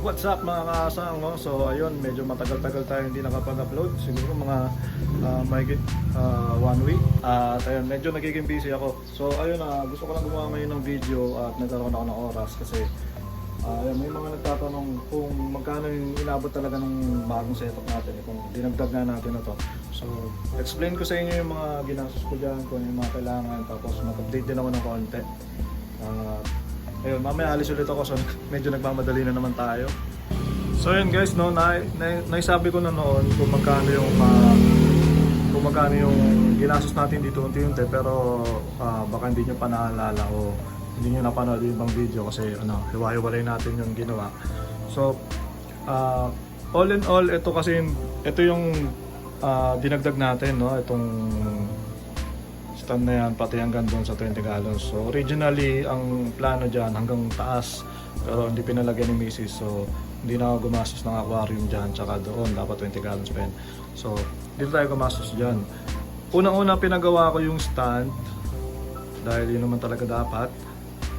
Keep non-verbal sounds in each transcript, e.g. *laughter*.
What's up mga kaasang no? So ayun, medyo matagal-tagal tayo hindi nakapag-upload. Siguro mga uh, mahigit ah, one week. At ayun, medyo nagiging busy ako. So ayun, ah, gusto ko lang gumawa ngayon ng video At nagkaroon ako ng oras kasi ayun, may mga nagtatanong kung magkano yung inabot talaga ng bagong setup natin eh, Kung dinagdag na natin na to. So explain ko sa inyo yung mga ginastos ko dyan Kung ano yung mga kailangan Tapos mag-update din ako ng konti. Ah, Ayun, mamaya alis ulit ako so medyo nagmamadali na naman tayo. So yun guys, no, na, na, naisabi ko na noon kung magkano yung ah, kung magkano yung ginastos natin dito unti-unti pero ah, baka hindi nyo pa naalala o hindi nyo napanood yung ibang video kasi ano, hiwa-hiwalay natin yung ginawa. So, ah, all in all, ito kasi ito yung ah, dinagdag natin, no, itong stand na yan, pati hanggang doon sa 20 gallons. So originally, ang plano dyan hanggang taas, pero hindi pinalagyan ni Mrs. So hindi na ako gumastos ng aquarium dyan, tsaka doon, dapat 20 gallons pa. So dito tayo gumastos dyan. Unang-una pinagawa ko yung stand, dahil yun naman talaga dapat.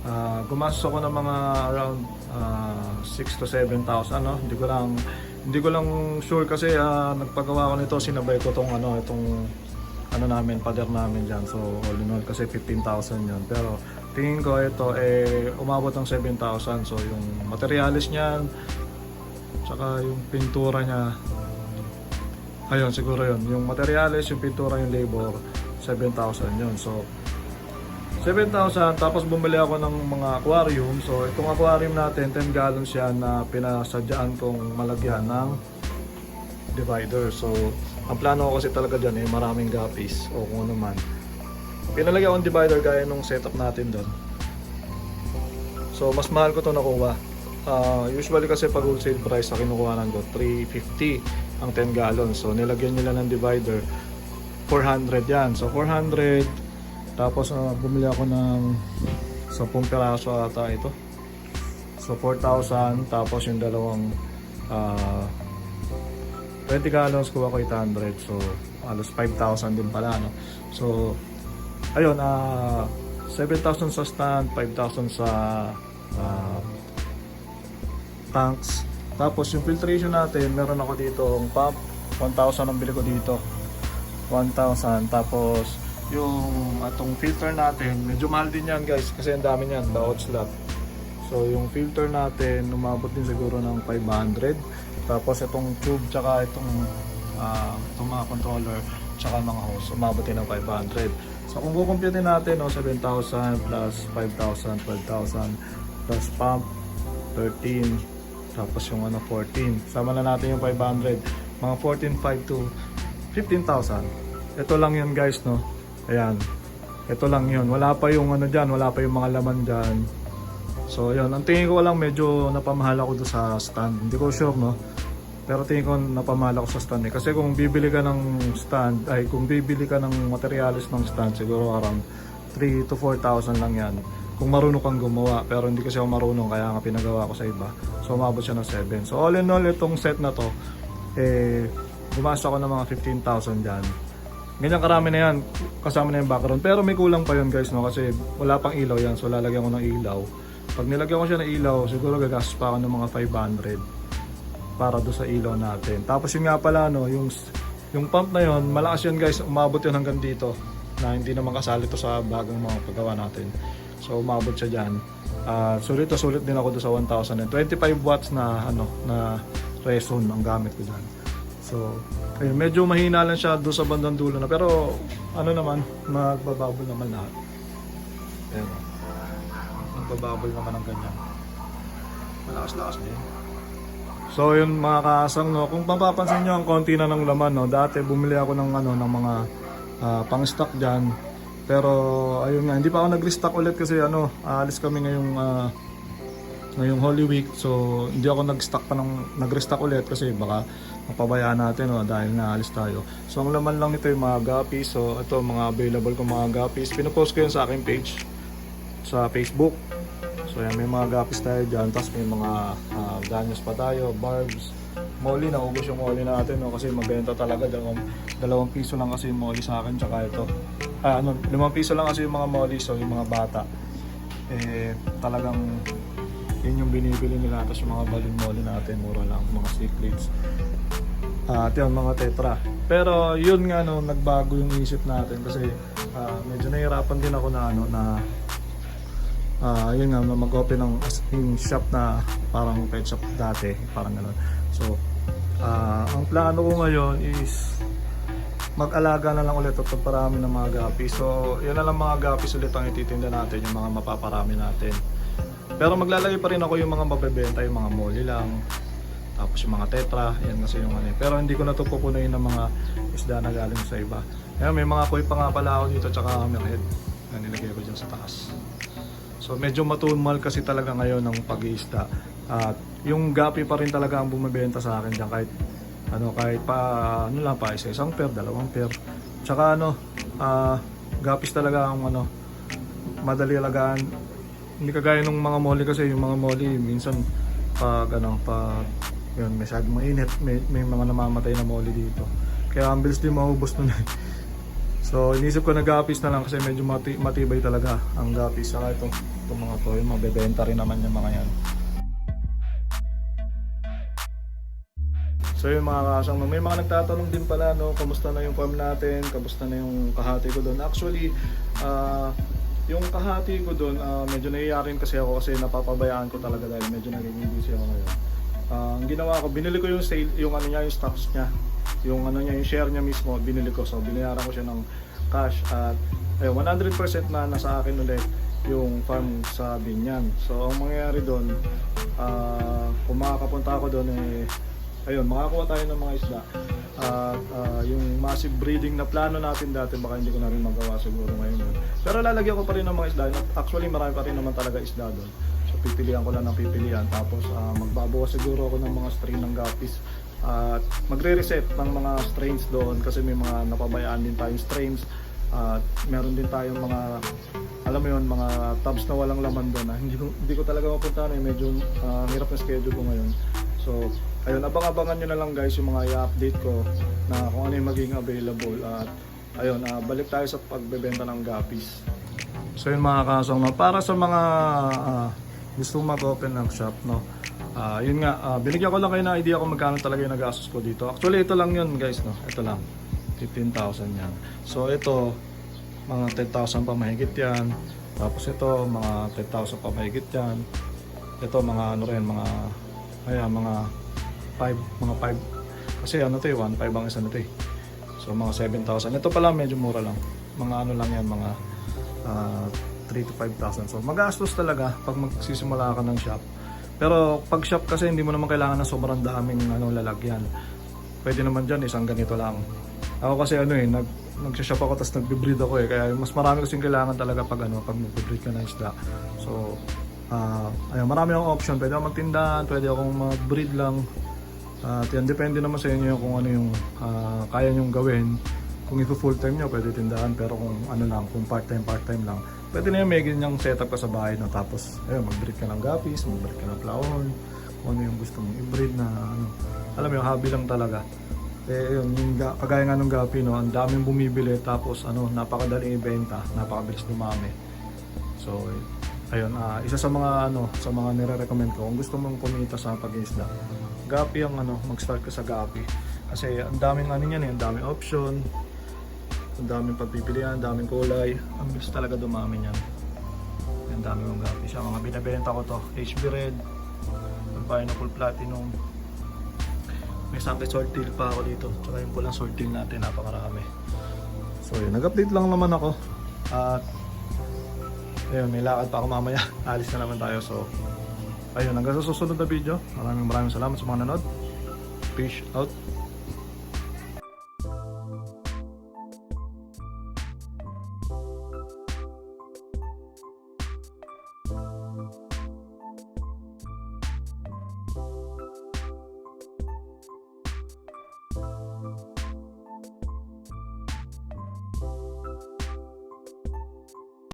Ah, gumastos ako ng mga around ah, 6 to 7,000 ano hindi ko lang hindi ko lang sure kasi ah, nagpagawa ko nito sinabay ko tong ano itong ano namin pader namin diyan so all in all kasi 15,000 yun. Pero tingin ko ito eh umabot ng 7,000 so yung materialis niyan tsaka yung pintura niya ayun siguro yun. Yung materialis yung pintura yung labor 7,000 yun. So 7,000 tapos bumili ako ng mga aquarium. So itong aquarium natin 10 gallons yan na pinasadyaan kong malagyan ng divider. So ang plano ko kasi talaga dyan eh maraming guppies o kung ano man. Pinalagyan ko ng divider gaya nung setup natin doon so mas mahal ko to nakuha. Ah, usually kasi pag wholesale price sa kinukuha ko 350 ang 10 gallons. So nilagyan nila ng divider 400 yan. So 400 tapos ah, bumili ako ng 10 piraso ata ito. So 4,000 tapos yung dalawang ah 20 gallons kuha ko 800. So halos 5,000 din pala no. So ayun ah 7,000 sa stand, 5,000 sa ah, tanks. Tapos yung filtration natin, meron ako dito ang pump. 1,000 ang bili ko dito. 1,000. Tapos yung atong filter natin, medyo mahal din yan guys kasi ang dami niyan, baot slot. So yung filter natin, umabot din siguro ng 500. Tapos itong tube, tsaka itong, ah, itong mga controller, tsaka mga hose, umabot din ng 500. So kung kukumputin natin, no, 7,000 plus 5,000, 12,000 plus pump, 13, tapos yung ano 14. Sama na natin yung 500, mga 14,500 to 15,000. Ito lang yun guys, no. Ayan. Ito lang yun. Wala pa yung ano dyan, wala pa yung mga laman dyan. So yun, ang tingin ko lang medyo napamahal ako doon sa stand. Hindi ko sure, no. Pero tingin ko napamahal ako sa stand eh. Kasi kung bibili ka ng stand, ay kung bibili ka ng materialis ng stand, siguro around 3 to 4,000 lang yan. Kung marunong kang gumawa. Pero hindi kasi ako marunong, kaya nga pinagawa ko sa iba. So umabot siya ng 7. So all in all, itong set na to, eh, gumastos ako ng mga 15,000 dyan. Ganyan karami na yan, kasama na yung background. Pero may kulang pa yun guys, no? Kasi wala pang ilaw yan, so lalagyan ko ng ilaw. Pag nilagyan ko siya ng ilaw, siguro gagastos pa ako ng mga 500 para do sa ilaw natin. Tapos yun nga pala, no, yung, yung pump na yun, malakas yun guys, umabot yun hanggang dito na hindi naman kasali to sa bagong mga paggawa natin. So umabot siya dyan. Ah, sulit na sulit din ako doon sa 1000 and 25 watts na ano na reson ang gamit ko dyan. So, ayun, medyo mahina lang siya doon sa bandang dulo na pero ano naman, magbababol naman lahat. Ayan. Magbababol naman ang ganyan. Malakas-lakas din. So yun mga kaasang no, kung mapapansin nyo ang konti na ng laman no, dati bumili ako ng ano ng mga ah, pang-stock diyan. Pero ayun nga, hindi pa ako nag-restock ulit kasi ano, aalis kami ngayong ah, ngayong Holy Week. So hindi ako nag-stock pa ng nag-restock ulit kasi baka mapabayaan natin no, dahil naalis tayo. So ang laman lang nito yung mga guppies. So ito mga available kong mga guppies. Pinopost ko yun sa aking page sa Facebook. Yan, may mga guppies tayo dyan. Tapos may mga uh, danyos pa tayo, barbs. Molly, naubos yung molly natin no, kasi mabenta talaga. Dalawang, dalawang piso lang kasi yung molly sa akin. Tsaka ito. Ah, ano, limang piso lang kasi yung mga molly. So yung mga bata. Eh, talagang Yun yung binibili nila. Tapos yung mga balon-molin natin, mura lang. Mga cichlids. At yun, mga tetra. Pero yun nga, no, nagbago yung isip natin. Kasi ah, medyo nahihirapan din ako na, ano, na Ah, yun nga, na mag-open ng in shop na parang pet shop dati, parang gano'n. So, ah, ang plano ko ngayon is mag-alaga na lang ulit at pagparami ng mga gapi. So, yun na lang mga gapis ulit ang ititinda natin, yung mga mapaparami natin. Pero maglalagay pa rin ako yung mga mabebenta, yung mga molly lang. Tapos yung mga tetra, yan kasi yung ano. eh. Pero hindi ko na ito pupunuin ng mga isda na galing sa iba. Kaya may mga koi pa nga pala ako dito, tsaka hammerhead. Yan, nilagay ko dyan sa taas. So medyo matumal kasi talaga ngayon ng pag-iisda. At yung gapi pa rin talaga ang bumibenta sa akin diyan kahit ano kahit pa ano lang pa isa isang pair, dalawang pair. Tsaka ano, ah gapis talaga ang ano madali alagaan. Hindi kagaya ng mga molly kasi yung mga molly minsan pag ano pag yun masyadong mainit may, may mga namamatay na molly dito. Kaya ang bilis din maubos nun. *laughs* So, inisip ko na gapis na lang kasi medyo mati- matibay talaga ang gapis. Saka ito, itong mga to, yung mabebenta rin naman yung mga yan. So yung mga kasang, may mga nagtatanong din pala, no, kamusta na yung farm natin, kamusta na yung kahati ko doon. Actually, ah, yung kahati ko doon, ah, medyo naiyakin kasi ako kasi napapabayaan ko talaga dahil medyo nagiging busy ako ngayon. Ah, ang ginawa ko, binili ko yung sale, yung ano niya, yung stocks niya. Yung ano niya, yung share niya mismo, binili ko. So binayaran ko siya ng cash at ayun, 100% na nasa akin ulit yung farm sa Binyan. So ang mangyayari doon, ah, kung makakapunta ako doon eh ayun, makakuha tayo ng mga isda. At ah, yung massive breeding na plano natin dati, baka hindi ko na rin magawa siguro ngayon. yun. Pero lalagyan ko pa rin ng mga isda. Actually, marami pa rin naman talaga isda doon. So pipilian ko lang ng pipilian. Tapos ah, magbabawas siguro ako ng mga strain ng gapis. At magre-reset ng mga strains doon kasi may mga napabayaan din tayong strains. At meron din tayong mga alam mo yun, mga tabs na walang laman doon na hindi hindi ko talaga mapuntahan eh. Medyo ah, hirap na schedule ko ngayon. So, ayun, abang-abangan nyo na lang guys yung mga i-update ko na kung ano yung magiging available. At ayun, ah, balik tayo sa pagbebenta ng gapis. So yun mga no, para sa mga ah, gusto mag-open ng shop, no, Ah, yun nga, ah, binigyan ko lang kayo ng idea kung magkano talaga yung nagastos ko dito. Actually, ito lang yun guys, no, ito lang. 15,000 yan. So ito, mga 10,000 pa mahigit yan. Tapos ito, mga 10,000 pa mahigit yan. Ito, mga ano rin, mga, ayan, mga 5, mga 5. Kasi ano to eh, 1.5 ang isa nito eh. So mga 7,000. Ito pala medyo mura lang. Mga ano lang yan, mga ah, 3 to 5,000. So magastos talaga pag magsisimula ka ng shop. Pero pag shop kasi hindi mo naman kailangan ng sobrang daming ano, lalagyan. Pwede naman dyan, isang ganito lang. Ako kasi ano eh, nag, nag-shop ako tapos nagbe-breed ako eh. Kaya mas marami kasing kailangan talaga pag ano, pag magbe-breed ka ng isda. So, ah ayun, marami akong option. Pwede akong magtindahan, pwede akong mag-breed lang. At yan, depende naman sa inyo kung ano yung ah, kaya nyong gawin. Kung ito full time nyo, pwede tindahan. Pero kung ano lang, kung part time, part time lang, pwede na yung may ganyang setup ka sa bahay na tapos, ayun, mag-breed ka ng guppies, mag-breed ka ng flower, kung ano yung gusto mong i-breed na ano. Alam mo yung hobby lang talaga. Eh, yun, yung ga- kagaya nga ng gapi, no, ang daming bumibili tapos ano, napakadaling ibenta, napakabilis dumami. So, ayun, ah, isa sa mga ano, sa mga nire-recommend ko kung gusto mong kumita sa pag-isda. Gapi ang ano, mag-start ka sa gapi. Kasi ang daming ano niyan, eh, ang daming option, ang daming pagpipilian, ang daming kulay. Ang bilis talaga dumami niyan. Ang dami mong gapi siya. Mga binabenta ko to, HB Red, Pineapple Platinum, may sangkay sortil pa ako dito. Tsaka yung pulang sortil natin, napakarami. So yun, nag-update lang naman ako. At ayun, may lakad pa ako mamaya. *laughs* Alis na naman tayo. So ayun, hanggang sa susunod na video. Maraming maraming salamat sa mga nanood. Peace out.